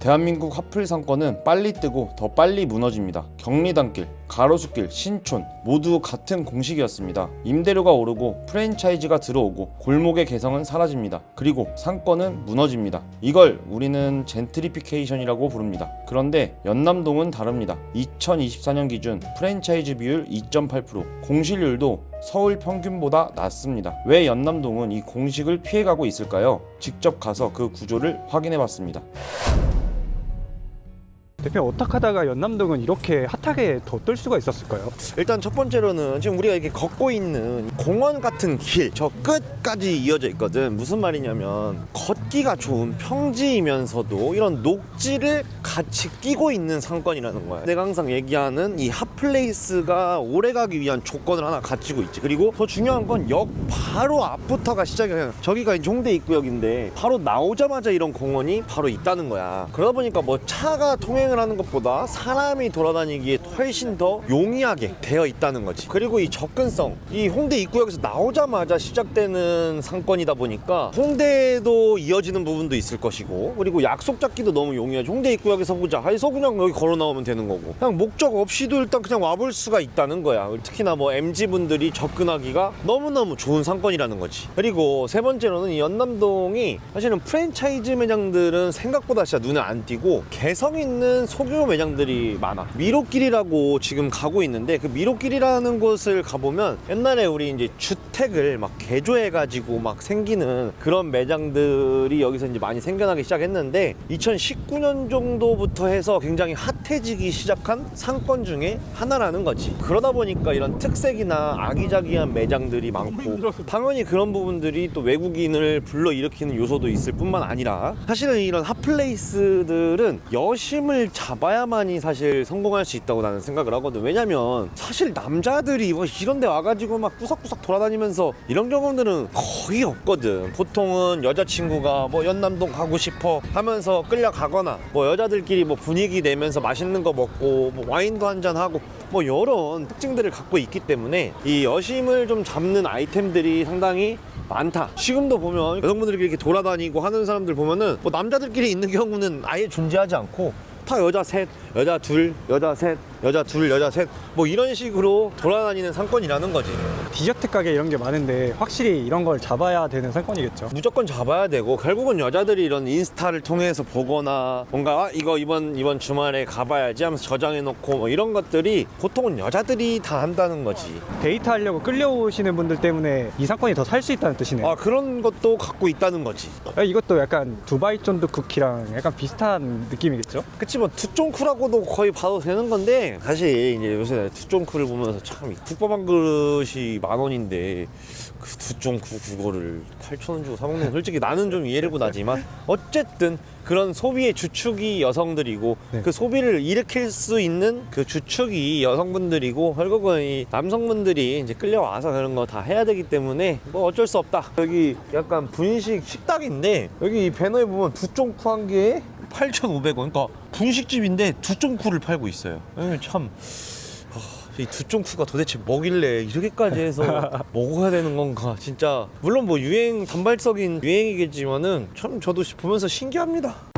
대한민국 화플 상권은 빨리 뜨고 더 빨리 무너집니다. 경리단길, 가로수길, 신촌 모두 같은 공식이었습니다. 임대료가 오르고 프랜차이즈가 들어오고 골목의 개성은 사라집니다. 그리고 상권은 무너집니다. 이걸 우리는 젠트리피케이션이라고 부릅니다. 그런데 연남동은 다릅니다. 2024년 기준 프랜차이즈 비율 2.8%, 공실률도 서울 평균보다 낮습니다. 왜 연남동은 이 공식을 피해가고 있을까요? 직접 가서 그 구조를 확인해 봤습니다. 대표 어떻게 하다가 연남동은 이렇게 핫하게 더 뜰 수가 있었을까요? 일단 첫 번째로는 지금 우리가 이렇게 걷고 있는 공원 같은 길 저 끝까지 이어져 있거든. 무슨 말이냐면 걷기가 좋은 평지이면서도 이런 녹지를 같이 끼고 있는 상권이라는 거야 내가 항상 얘기하는 이 핫플레이스가 오래가기 위한 조건을 하나 갖추고 있지. 그리고 더 중요한 건 역 바로 앞부터가 시작이야 저기가 홍대 입구역인데 바로 나오자마자 이런 공원이 바로 있다는 거야. 그러다 보니까 뭐 차가 통행 을 하는 것보다 사람이 돌아다니기에 훨씬 더 용이하게 되어 있다는 거지. 그리고 이 접근성 이 홍대 입구역에서 나오자마자 시작되는 상권이다 보니까 홍대도 이어지는 부분도 있을 것이고 그리고 약속 잡기도 너무 용이하지. 홍대 입구역에서 보자. 해서 그냥 여기 걸어 나오면 되는 거고. 그냥 목적 없이도 일단 그냥 와볼 수가 있다는 거야. 특히나 뭐 MZ 분들이 접근하기가 너무너무 좋은 상권이라는 거지. 그리고 세 번째로는 이 연남동이 사실은 프랜차이즈 매장들은 생각보다 진짜 눈에 안 띄고 개성 있는 소규모 매장들이 많아. 미로길이라고 지금 가고 있는데 그 미로길이라는 곳을 가보면 옛날에 우리 이제 주택을 막 개조해 가지고 막 생기는 그런 매장들이 여기서 이제 많이 생겨나기 시작했는데 2019년 정도부터 해서 굉장히 핫해지기 시작한 상권 중에 하나라는 거지. 그러다 보니까 이런 특색이나 아기자기한 매장들이 많고 당연히 그런 부분들이 또 외국인을 불러일으키는 요소도 있을 뿐만 아니라 사실은 이런 핫플레이스들은 여심을 잡아야만이 사실 성공할 수 있다고 나는 생각을 하거든 왜냐면 사실 남자들이 뭐 이런 데 와가지고 막 구석구석 돌아다니면서 이런 경험들은 거의 없거든 보통은 여자친구가 뭐 연남동 가고 싶어 하면서 끌려가거나 뭐 여자들끼리 뭐 분위기 내면서 맛있는 거 먹고 뭐 와인도 한잔 하고 뭐 이런 특징들을 갖고 있기 때문에 이 여심을 좀 잡는 아이템들이 상당히 많다. 지금도 보면 여성분들이 이렇게 돌아다니고 하는 사람들 보면은 뭐 남자들끼리 있는 경우는 아예 존재하지 않고 다 여자 셋, 여자 둘, 여자 셋, 여자 둘, 여자 셋 뭐 이런 식으로 돌아다니는 상권이라는 거지. 디저트 가게 이런 게 많은데 확실히 이런 걸 잡아야 되는 상권이겠죠. 무조건 잡아야 되고 결국은 여자들이 이런 인스타를 통해서 보거나 뭔가 아, 이거 이번 이번 주말에 가봐야지 하면서 저장해 놓고 뭐 이런 것들이 보통은 여자들이 다 한다는 거지. 데이트 하려고 끌려오시는 분들 때문에 이 상권이 더 살 수 있다는 뜻이네요. 아 그런 것도 갖고 있다는 거지. 아, 이것도 약간 두바이 쫀드 쿠키랑 약간 비슷한 느낌이겠죠? 그치 뭐 투쫑쿠라고도 거의 봐도 되는 건데 사실 이제 요새 투쫑쿠를 보면서 참이 국밥 한 그릇이 만 원인데 그 투쫑쿠 그거를 8천 원 주고 사 먹는 건 솔직히 나는 좀 이해를 못하지만 어쨌든 그런 소비의 주축이 여성들이고 네. 그 소비를 일으킬 수 있는 그 주축이 여성분들이고 결국은 이 남성분들이 이제 끌려와서 그런 거 다 해야 되기 때문에 뭐 어쩔 수 없다 여기 약간 분식 식당인데 여기 이 배너에 보면 두쫑쿠 한 개에 8,500원. 그러니까 분식집인데 두쫑쿠를 팔고 있어요. 에이, 참이 두쫑쿠가 도대체 뭐길래? 이렇게까지 해서 먹어야 되는 건가? 진짜. 물론 뭐 유행 단발적인 유행이겠지만은 참 저도 보면서 신기합니다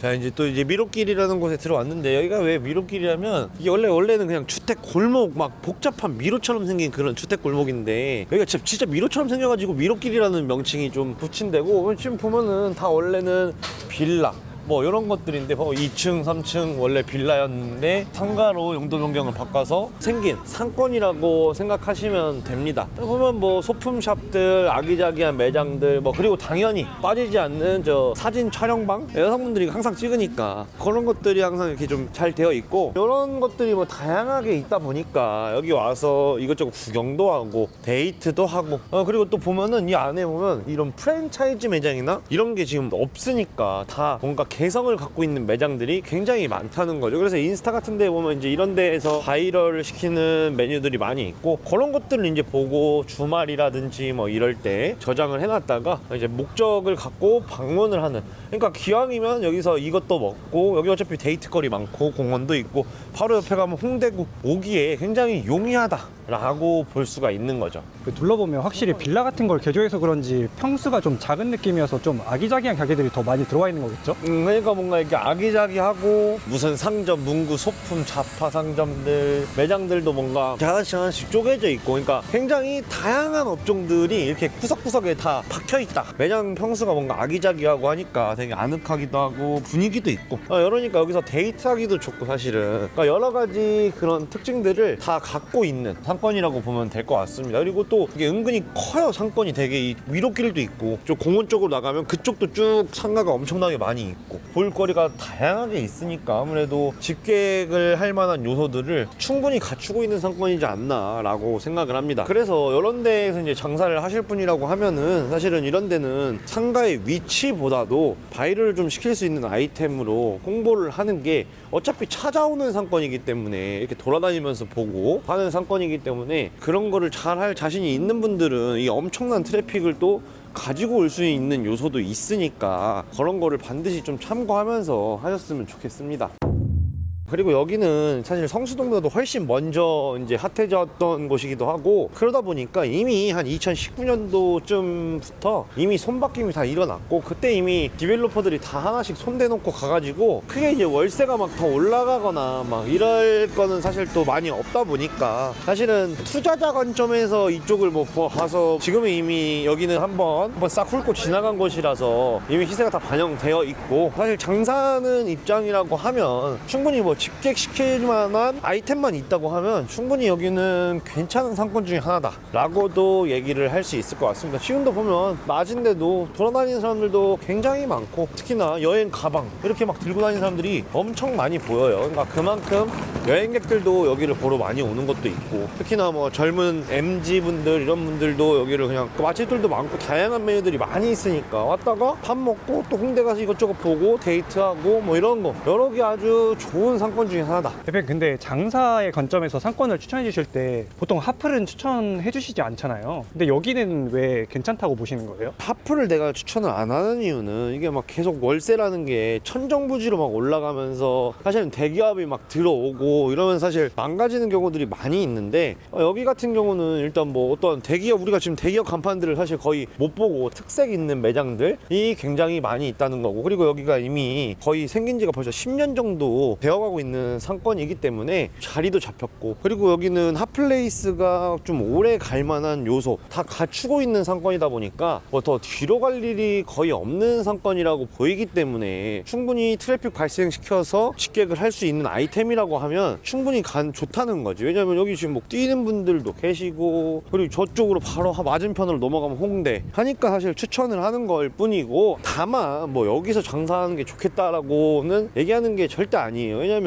자 이제 또 이제 미로길이라는 곳에 들어왔는데 여기가 왜 미로길이라면 이게 원래 원래는 그냥 주택 골목 막 복잡한 미로처럼 생긴 그런 주택 골목인데 여기가 진짜, 진짜 미로처럼 생겨가지고 미로길이라는 명칭이 좀 붙인되고 지금 보면은 다 원래는 빌라 뭐 이런 것들인데 뭐 2층, 3층 원래 빌라였는데 상가로 용도 변경을 바꿔서 생긴 상권이라고 생각하시면 됩니다. 보면 뭐 소품샵들, 아기자기한 매장들 뭐 그리고 당연히 빠지지 않는 저 사진 촬영방 여성분들이 항상 찍으니까 그런 것들이 항상 이렇게 좀 잘 되어 있고 이런 것들이 뭐 다양하게 있다 보니까 여기 와서 이것저것 구경도 하고 데이트도 하고 어 그리고 또 보면은 이 안에 보면 이런 프랜차이즈 매장이나 이런 게 지금 없으니까 다 뭔가 개성을 갖고 있는 매장들이 굉장히 많다는 거죠. 그래서 인스타 같은 데 보면 이제 이런 데에서 바이럴을 시키는 메뉴들이 많이 있고 그런 것들을 이제 보고 주말이라든지 뭐 이럴 때 저장을 해놨다가 이제 목적을 갖고 방문을 하는 그러니까 기왕이면 여기서 이것도 먹고 여기 어차피 데이트거리 많고 공원도 있고 바로 옆에 가면 홍대구 오기에 굉장히 용이하다 라고 볼 수가 있는 거죠. 그 둘러보면 확실히 빌라 같은 걸 개조해서 그런지 평수가 좀 작은 느낌이어서 좀 아기자기한 가게들이 더 많이 들어와 있는 거겠죠? 음, 그러니까 뭔가 이렇게 아기자기하고 무슨 상점, 문구, 소품, 잡화 상점들, 매장들도 뭔가 하나씩 하나씩 쪼개져 있고 그러니까 굉장히 다양한 업종들이 이렇게 구석구석에 다 박혀 있다. 매장 평수가 뭔가 아기자기하고 하니까 되게 아늑하기도 하고 분위기도 있고 어, 이러니까 여기서 데이트하기도 좋고 사실은 그러니까 여러 가지 그런 특징들을 다 갖고 있는 상권이라고 보면 될 것 같습니다. 그리고 또 이게 은근히 커요 상권이 되게 이 위로길도 있고 좀 공원 쪽으로 나가면 그쪽도 쭉 상가가 엄청나게 많이 있고 볼거리가 다양하게 있으니까 아무래도 집객을 할 만한 요소들을 충분히 갖추고 있는 상권이지 않나라고 생각을 합니다. 그래서 이런 데에서 이제 장사를 하실 분이라고 하면은 사실은 이런 데는 상가의 위치보다도 바이럴을 좀 시킬 수 있는 아이템으로 홍보를 하는 게 어차피 찾아오는 상권이기 때문에 이렇게 돌아다니면서 보고 하는 상권이기 때문에 그런 거를 잘 할 자신이 있는 분들은 이 엄청난 트래픽을 또 가지고 올 수 있는 요소도 있으니까 그런 거를 반드시 좀 참고하면서 하셨으면 좋겠습니다. 그리고 여기는 사실 성수동보다도 훨씬 먼저 이제 핫해졌던 곳이기도 하고 그러다 보니까 이미 한 2019년도쯤부터 이미 손바뀜이 다 일어났고 그때 이미 디벨로퍼들이 다 하나씩 손대놓고 가가지고 크게 이제 월세가 막 더 올라가거나 막 이럴 거는 사실 또 많이 없다 보니까 사실은 투자자 관점에서 이쪽을 뭐 봐서 지금은 이미 여기는 한번 한번 싹 훑고 지나간 곳이라서 이미 시세가 다 반영되어 있고 사실 장사하는 입장이라고 하면 충분히 뭐 집객시킬 만한 아이템만 있다고 하면 충분히 여기는 괜찮은 상권 중에 하나다 라고도 얘기를 할 수 있을 것 같습니다. 지금도 보면 낮인데도 돌아다니는 사람들도 굉장히 많고 특히나 여행 가방 이렇게 막 들고 다니는 사람들이 엄청 많이 보여요. 그러니까 그만큼 여행객들도 여기를 보러 많이 오는 것도 있고 특히나 뭐 젊은 MZ 분들 이런 분들도 여기를 그냥 그 맛집들도 많고 다양한 메뉴들이 많이 있으니까 왔다가 밥 먹고 또 홍대 가서 이것저것 보고 데이트하고 뭐 이런 거. 여러 개 아주 좋은 상권 중에 하나다 대표님 근데 장사의 관점에서 상권을 추천해 주실 때 보통 하플은 추천해 주시지 않잖아요. 근데 여기는 왜 괜찮다고 보시는 거예요? 하프를 내가 추천을 안 하는 이유는 이게 막 계속 월세라는 게 천정부지로 막 올라가면서 사실은 대기업이 막 들어오고 이러면 사실 망가지는 경우들이 많이 있는데 어, 여기 같은 경우는 일단 뭐 어떤 대기업 우리가 지금 대기업 간판들을 사실 거의 못 보고 특색 있는 매장들이 굉장히 많이 있다는 거고 그리고 여기가 이미 거의 생긴 지가 벌써 10년 정도 되어가고 있는 상권이기 때문에 자리도 잡혔고 그리고 여기는 핫플레이스가 좀 오래 갈 만한 요소 다 갖추고 있는 상권이다 보니까 뭐 더 뒤로 갈 일이 거의 없는 상권이라고 보이기 때문에 충분히 트래픽 발생시켜서 직객을 할 수 있는 아이템이라고 하면 충분히 간 좋다는 거지. 왜냐면 여기 지금 뭐 뛰는 분들도 계시고 그리고 저쪽으로 바로 하- 맞은편으로 넘어가면 홍대 하니까 사실 추천을 하는 걸 뿐이고 다만 뭐 여기서 장사하는 게 좋겠다라고는 얘기하는 게 절대 아니에요. 왜냐면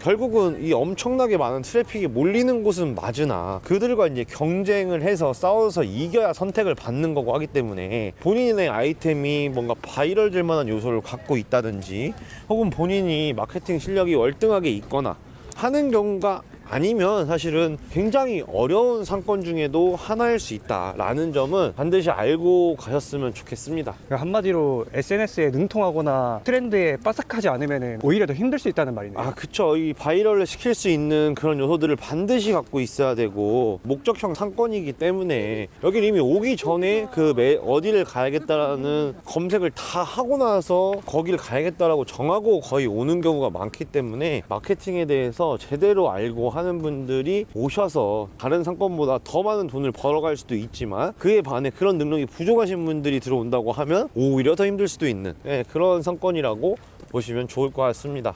결국은 이 엄청나게 많은 트래픽이 몰리는 곳은 맞으나 그들과 이제 경쟁을 해서 싸워서 이겨야 선택을 받는 거고 하기 때문에 본인의 아이템이 뭔가 바이럴 될 만한 요소를 갖고 있다든지 혹은 본인이 마케팅 실력이 월등하게 있거나 하는 경우가 아니면 사실은 굉장히 어려운 상권 중에도 하나일 수 있다라는 점은 반드시 알고 가셨으면 좋겠습니다. 그러니까 한마디로 SNS에 능통하거나 트렌드에 빠삭하지 않으면 오히려 더 힘들 수 있다는 말이네요. 아, 그쵸. 이 바이럴을 시킬 수 있는 그런 요소들을 반드시 갖고 있어야 되고, 목적형 상권이기 때문에, 여기 이미 오기 전에 그 매, 어디를 가야겠다라는 검색을 다 하고 나서 거기를 가야겠다라고 정하고 거의 오는 경우가 많기 때문에, 마케팅에 대해서 제대로 알고 하는 분들이 오셔서 다른 상권보다 더 많은 돈을 벌어갈 수도 있지만, 그에 반해 그런 능력이 부족하신 분들이 들어온다고 하면, 오히려 더 힘들 수도 있는, 예, 그런 상권이라고 보시면 좋을 것 같습니다.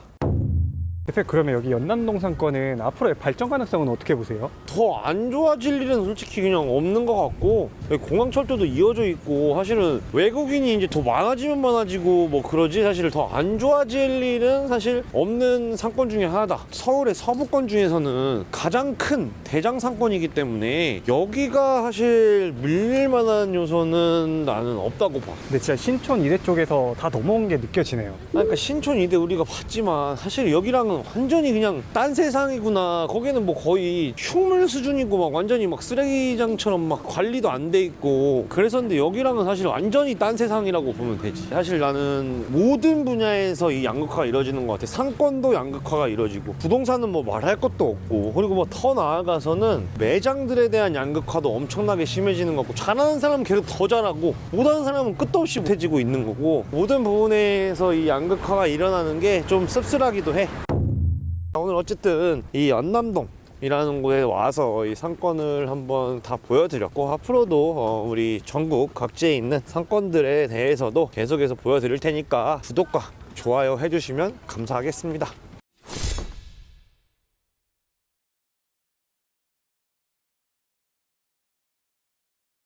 대표 그러면 여기 연남동 상권은 앞으로의 발전 가능성은 어떻게 보세요? 더 안 좋아질 일은 솔직히 그냥 없는 것 같고 여기 공항 철도도 이어져 있고 사실은 외국인이 이제 더 많아지면 많아지고 뭐 그러지 사실 더 안 좋아질 일은 사실 없는 상권 중에 하나다 서울의 서부권 중에서는 가장 큰 대장 상권이기 때문에 여기가 사실 밀릴 만한 요소는 나는 없다고 봐 근데 진짜 신촌 이대 쪽에서 다 넘어온 게 느껴지네요. 그러니까 신촌 이대 우리가 봤지만 사실 여기랑 은 여기는 완전히 그냥 딴 세상이구나. 거기는 뭐 거의 흉물 수준이고 막 완전히 막 쓰레기장처럼 막 관리도 안 돼 있고 그래서인데 여기랑은 사실 완전히 딴 세상이라고 보면 되지. 사실 나는 모든 분야에서 이 양극화가 이루어지는 것 같아. 상권도 양극화가 이루어지고 부동산은 뭐 말할 것도 없고 그리고 뭐 더 나아가서는 매장들에 대한 양극화도 엄청나게 심해지는 것 같고 잘하는 사람은 계속 더 잘하고 못하는 사람은 끝도 없이 못해지고 있는 거고 모든 부분에서 이 양극화가 일어나는 게 좀 씁쓸하기도 해. 오늘 어쨌든 이 연남동 이라는 곳에 와서 이 상권을 한번 다 보여드렸고 앞으로도 어, 우리 전국 각지에 있는 상권들에 대해서도 계속해서 보여드릴 테니까 구독과 좋아요 해주시면 감사하겠습니다.